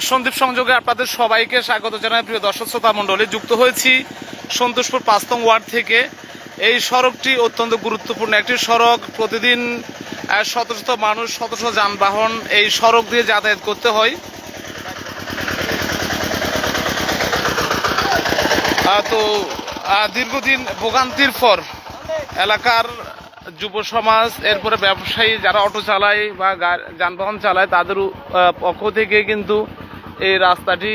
সন্দীপ সংযোগে আপনাদের সবাইকে স্বাগত জানাই। প্রিয় দর্শক শ্রোতা মণ্ডলী, যুক্ত হয়েছি সন্তোষপুর পাঁচতং ওয়ার্ড থেকে। এই সড়কটি অত্যন্ত গুরুত্বপূর্ণ একটি সড়ক। প্রতিদিন শত শত মানুষ, শত শত যানবাহন এই সড়ক দিয়ে যাতায়াত করতে হয়। তো দীর্ঘদিন ভোগান্তির পর এলাকার যুব সমাজ, এরপরে ব্যবসায়ী যারা অটো চালায় বা যানবাহন চালায়, তাদের পক্ষ থেকে কিন্তু এই রাস্তাটি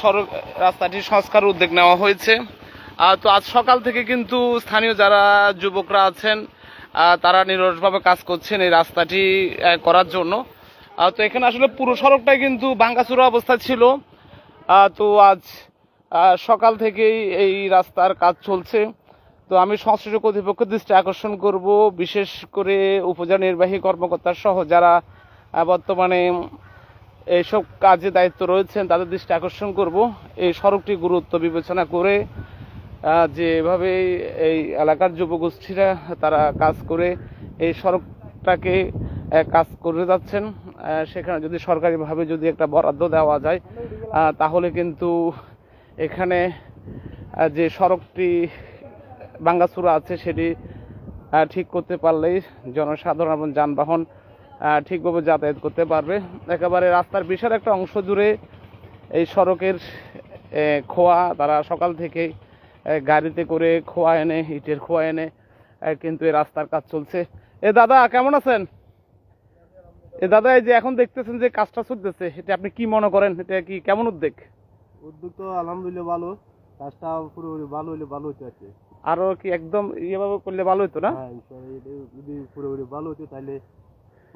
সড়ক রাস্তাটি সংস্কার উদ্যোগ নেওয়া হয়েছে। তো আজ সকাল থেকে কিন্তু স্থানীয় যারা যুবকরা আছেন তারা নিরসভাবে কাজ করছেন এই রাস্তাটি করার জন্য। তো এখানে আসলে পুরো সড়কটাই কিন্তু ভাঙ্গাচুরা অবস্থা ছিল। তো আজ সকাল থেকেই এই রাস্তার কাজ চলছে। তো আমি সংশ্লিষ্ট কর্তৃপক্ষ দৃষ্টি আকর্ষণ করব, বিশেষ করে উপজেলা নির্বাহী কর্মকর্তা সহ যারা বর্তমানে এইসব কাজে দায়িত্ব রয়েছেন, তাদের দৃষ্টি আকর্ষণ করব। এই সড়কটি গুরুত্ব বিবেচনা করে যে এভাবে এই এলাকার যুবগোষ্ঠীরা তারা কাজ করে, এই সড়কটাকে কাজ করে যাচ্ছেন। সেখানে যদি সরকারিভাবে যদি একটা বরাদ্দ দেওয়া যায় তাহলে কিন্তু এখানে যে সড়কটি ভাঙ্গাচুরা আছে, সেটি ঠিক করতে পারলেই জনসাধারণ এবং যানবাহন ঠিকভাবে যাতায়াত করতে পারবে। একেবারে রাস্তার বিশাল একটা অংশ জুড়ে এই সড়কের খোয়া তারা সকাল থেকে গাড়িতে করে খোয়া এনে ইটের খোয়া এনে কিন্তু এই রাস্তার কাজ চলছে। এ দাদা কেমন আছেন? এ দাদা এই যে এখন দেখতেছেন যে কাজটা চলতেছে এটা আপনি কি মনে করেন? এটা কি কেমন উদ্যোগ? উদ্যোগ তো আলহামদুলিল্লাহ ভালো। কাজটা পুরোপুরি ভালো হলে ভালো হতো আর কি আরও কি একদম ইয়েভাবে করলে ভালো হতো না? হ্যাঁ যদি পুরোপুরি ভালো হতো তাহলে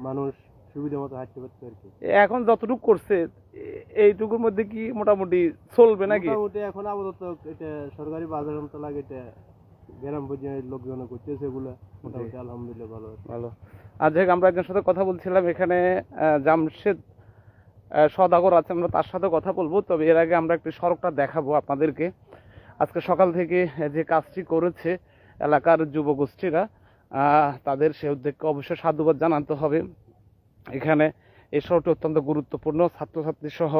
মানুষ সুবিধা মতো হাঁটতে পারতো আর কি। এখন যতটুকু করছে এইটুকুর মধ্যে কি মোটামুটি চলবে নাকি? মোটামুটি এখন আপাতত এটা সরকারি বাজার মতো লাগে এটা গ্রাম পর্যায়ে লোকজন করতেছে এগুলা। মোটামুটি আলহামদুলিল্লাহ ভালো আছে। ভালো। আজ এক আমরা একজনের সাথে কথা বলছিলাম এখানে জামশেদ সদাগর আছে আমরা তার সাথে কথা বলব। তবে এর আগে আমরা একটি সড়কটা দেখাবো আপনাদেরকে। আজকে সকাল থেকে যে কাজটি করেছে এলাকার যুবগোষ্ঠীরা তাদের সে উদ্যোগকে অবশ্যই সাধুবাদ জানাতে হবে। এখানে এই শহরটি অত্যন্ত গুরুত্বপূর্ণ। ছাত্রছাত্রী সহ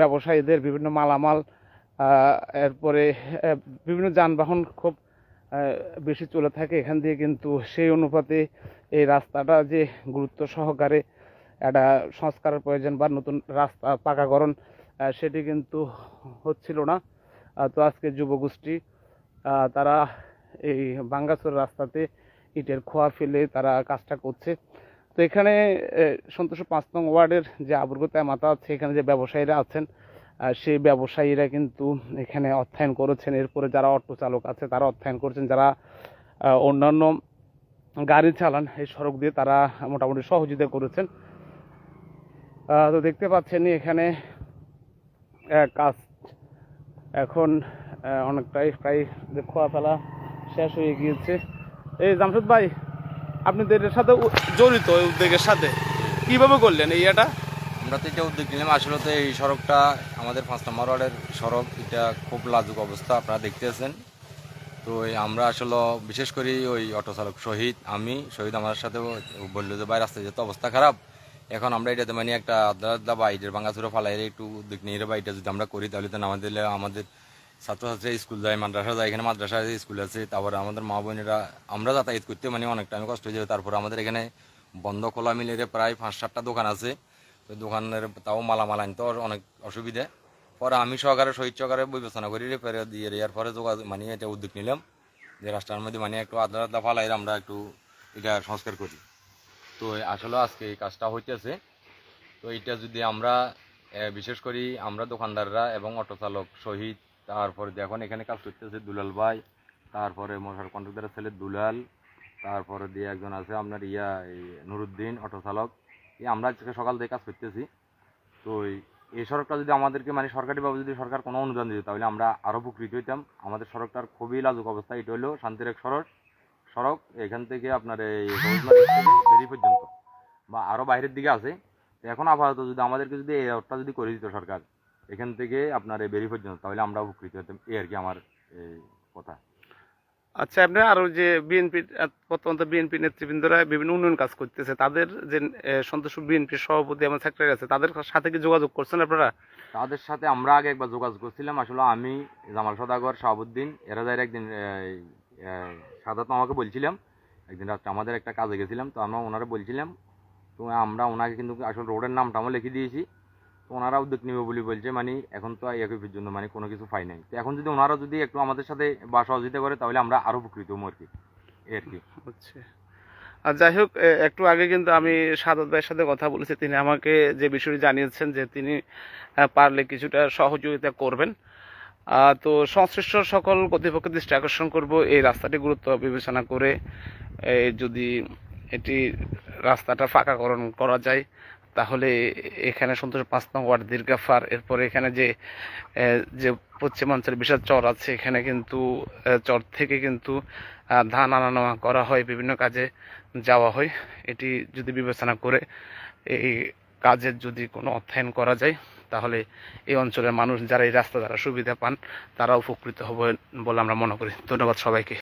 ব্যবসায়ীদের বিভিন্ন মালামাল এরপরে বিভিন্ন যানবাহন খুব বেশি চলে থাকে। এখান দিয়ে কিন্তু সেই অনুপাতে এই রাস্তাটা যে গুরুত্ব সহকারে একটা সংস্কারের প্রয়োজন বা নতুন রাস্তা পাকাকরণ সেটি কিন্তু হচ্ছিল না। তো আজকে যুবগোষ্ঠী তারা এই বাঙ্গাচুর রাস্তাতে ইটের খোয়া ফেলে তারা কাজটা করছে। তো এখানে সন্তোষ পাঁচ নং ওয়ার্ডের যে আবর্গতায় মাতা আছে, এখানে যে ব্যবসায়ীরা আছেন সেই ব্যবসায়ীরা কিন্তু এখানে অর্থায়ন করেছেন। এরপরে যারা অটো চালক আছে, তারা অর্থায়ন করছেন। যারা অন্যান্য গাড়ি চালান, এই সড়ক দিয়ে তারা মোটামুটি সহযোগিতা করেছেন। তো দেখতে পাচ্ছেন এখানে কাজ এখন অনেকটাই প্রায় খোয়া ফেলা শেষ হয়ে গিয়েছে। এই জামশেদ ভাই আপনি তো এটার সাথে জড়িত এই উদ্যোগের সাথে। কীভাবে করলেন এই এটা আমরা তো এটা উদ্যোগ নিলাম। আসলে তো এই সড়কটা আমাদের পাঁচ নম্বর ওয়ার্ডের সড়ক, এটা খুব লাজুক অবস্থা, আপনারা দেখতেছেন। তো আমরা আসলে বিশেষ করে ওই অটো চালক শহীদ, আমি, শহীদ আমার সাথে বলল যে, ভাই, রাস্তায় যেতে অবস্থা খারাপ, এখন আমরা এটাতে মানে একটা আদা আদা বা ইটের ভাঙাচুরা ফালাই একটু উদ্যোগ নিয়ে বা এটা যদি আমরা করি, তাহলে তো আমাদের আমাদের ছাত্রছাত্রী স্কুল যায় মাদ্রাসা যায়, এখানে মাদ্রাসা স্কুল আছে, তারপরে আমাদের মা বোনেরা, আমরা যাতায়াত করতে মানে অনেক টাইম কষ্ট হয়ে যাবে তারপর আমাদের এখানে বন্ধ খোলা মিলে প্রায় পাঁচ সাতটা দোকান আছে। তো দোকানের তাও মালামাল আনতে অনেক অসুবিধা। পরে আমি সহকারে, শহীদ সহকারে বিবেচনা করি রে পরে দিয়ে এর পরে যোগাযোগ মানে এটা উদ্যোগ নিলাম যে রাস্তার মধ্যে মানে একটু আদা আদা ফালাই আমরা একটু এটা সংস্কার করি। তো আসলে আজকে এই কাজটা হইতেছে। তো এটা যদি আমরা বিশেষ করি আমরা দোকানদাররা এবং অটো চালক, শহীদ তারপরে দেখুন, এখানে কাজ করতেছে দুলাল ভাই, তারপরে মোটর কন্ট্রাক্টরের ছেলে দুলাল, তারপরে দিয়ে একজন আছে আপনার ইয়া নুরুদ্দিন, অটো চালক। এই আমরা আজকে সকাল থেকে কাজ করতেছি। তো এই- সড়কটা যদি আমাদেরকে মানে সরকারিভাবে যদি সরকার কোনো অনুদান দিত, তাহলে আমরা আরও উপকৃত হইতাম। আমাদের সড়কটার খুবই লাজুক অবস্থা, এটা হলো শান্তির এক সড়ক। সড়ক এখান থেকে আপনার এই সবুজমারি বেরি পর্যন্ত, বা আরও বাইরের দিকে আছে। এখন আপাতত যদি আমাদেরকে যদি এই রোডটা যদি করে দিত সরকার এখান থেকে আপনার এই বেরি পর্যন্ত তাহলে আমরা উপকৃত হতাম। এই আর কি আমার এই কথা। আচ্ছা আপনি আরও যে বিএনপি বর্তমান বিএনপি নেতৃবৃন্দরা বিভিন্ন উন্নয়ন কাজ করতেছে তাদের যে সন্তোষ বিএনপির সভাপতি আমার সেক্রেটারি আছে তাদের সাথে কি যোগাযোগ করছেন আপনারা? তাদের সাথে আমরা আগে একবার যোগাযোগ করছিলাম। আসলে আমি জামাল সদাগর শাহাবুদ্দিন এরা যাই একদিন সাদাত আমাকে বলছিলাম একদিন রাত্রে আমাদের একটা কাজে গেছিলাম তো আমরা ওনারা বলছিলাম তো আমরা ওনাকে কিন্তু আসলে রোডের নামটা আমরা লিখে দিয়েছি। ওনারা উদ্যোগ নেবে বলে বলছে মানে এখন তো একই পর্যন্ত মানে কোনো কিছু পাই নাই। তো এখন যদি ওনারা যদি একটু আমাদের সাথে বা সহযোগিতা করে, তাহলে আমরা আরও উপকৃত হব আর কি আর কি। হচ্ছে আর যাই হোক একটু আগে কিন্তু আমি সাদত ভাইয়ের সাথে কথা বলেছি, তিনি আমাকে যে বিষয়টি জানিয়েছেন যে তিনি পারলে কিছুটা সহযোগিতা করবেন। তো সংশ্লিষ্ট সকল কর্তৃপক্ষের দৃষ্টি আকর্ষণ করব, এই রাস্তাটি গুরুত্ব বিবেচনা করে যদি এটি রাস্তাটা ফাঁকাকরণ করা যায় তাহলে এখানে সন্তোষ পাঁচ নং ওয়ার্ড দীর্ঘাফার। এরপরে এখানে যে যে পশ্চিমাঞ্চল বিশাল চর আছে, এখানে কিন্তু চর থেকে কিন্তু ধান আনা নেওয়া করা হয়, বিভিন্ন কাজে যাওয়া হয়। এটি যদি বিবেচনা করে এই কাজের যদি কোনো অর্থায়ন করা যায়, তাহলে এই অঞ্চলের মানুষ যারা এই রাস্তা দ্বারা সুবিধা পান তারা উপকৃত হবে বলে আমরা মনে করি। ধন্যবাদ সবাইকে।